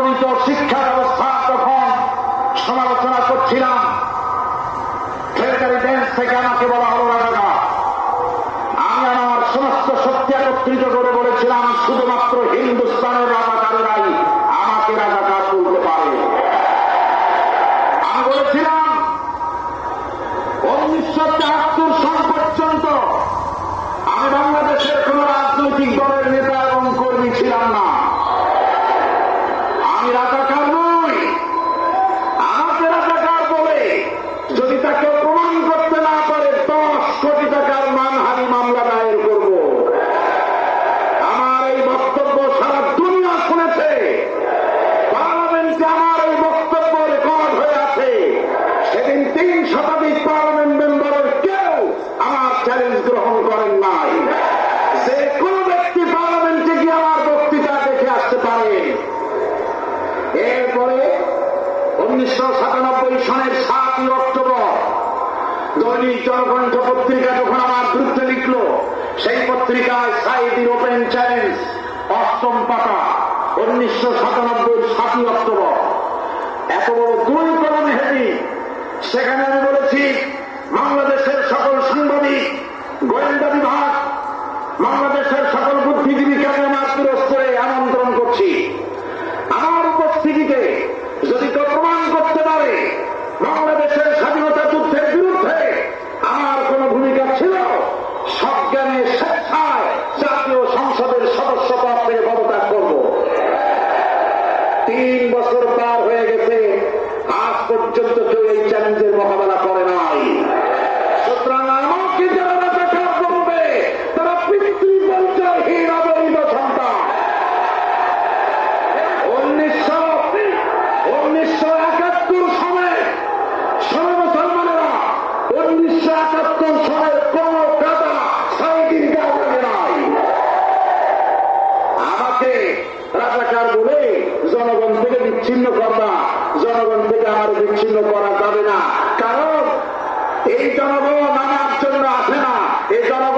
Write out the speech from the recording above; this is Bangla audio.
অবনীত শিক্ষা ব্যবস্থা তখন সমালোচনা করছিলাম সরকারি বেঞ্চ থেকে আমাকে বলা হলো রাজাকার আমি আমার সমস্ত শক্তি একত্রিত করে বলেছিলাম, শুধুমাত্র হিন্দুস্তানের রাজাকারেরাই আমাকে রাজাকার বলতে পারে। আমি বলেছিলাম, উনিশশো তেহাত্তর সাল পর্যন্ত আমি বাংলাদেশের কোন রাজনৈতিক দলের নেতা এবং কর্মী ছিলাম না আমি রাজাকার নই আমাকে রাজাকার বলে যদি তাকে প্রমাণ করতে না পারে দশ কোটি টাকার মানহানি মামলা দায়ের করব আমার এই বক্তব্য সারা দুনিয়া শুনেছে পার্লামেন্টে আমার এই বক্তব্য রেকর্ড হয়ে আছে সেদিন তিন শতাধিক পার্লামেন্ট মেম্বারের কেউ আমার চ্যালেঞ্জ গ্রহণ করেন নাই। যে কোন ব্যক্তি পার্লামেন্টে গিয়ে আমার বক্তৃতা দেখে আসতে পারেন এরপরে উনিশশো সাতানব্বই সনের সাতই অক্টোবর দৈনিক জনকণ্ঠ পত্রিকা যখন আমার বিরুদ্ধে লিখল, সেই পত্রিকায় সাইদির ওপেন চ্যালেঞ্জ অষ্টম পাতা, উনিশশো সাতানব্বই সাতই অক্টোবর। এত বড় দুই সেখানে আমি বলেছি, বাংলাদেশের সকল সাংবাদিক, গোয়েন্দা বিভাগ, বাংলাদেশের সকল বুদ্ধিজীবীকে আমি আমার পুরস্কারে আমন্ত্রণ করছি। আমার উপস্থিতিতে যদি কেউ প্রমাণ করতে পারে, বাংলাদেশের স্বাধীনতা যুদ্ধের বিরুদ্ধে আমার কোন ভূমিকা ছিল, সজ্ঞানে স্বেচ্ছায় জাতীয় সংসদের সদস্য না। কারণ এই জনগণ আমার জন্য আসে না। এই জনগণ